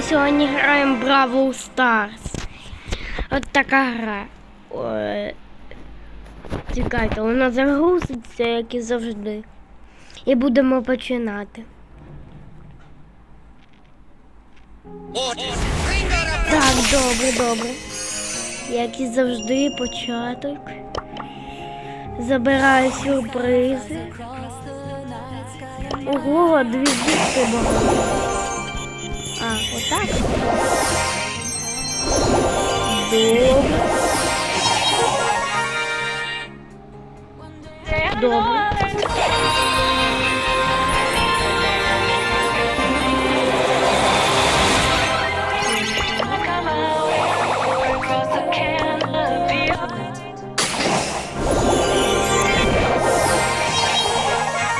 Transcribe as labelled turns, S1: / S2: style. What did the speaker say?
S1: Ми сьогодні граємо Бравл Старс. От така гра. Ой. Чекайте, вона загрузиться, як і завжди. І будемо починати. Так, добре, добре. Як і завжди, початок. Забираю сюрпризи. Ого, дві дітки багато. Добре. Добре.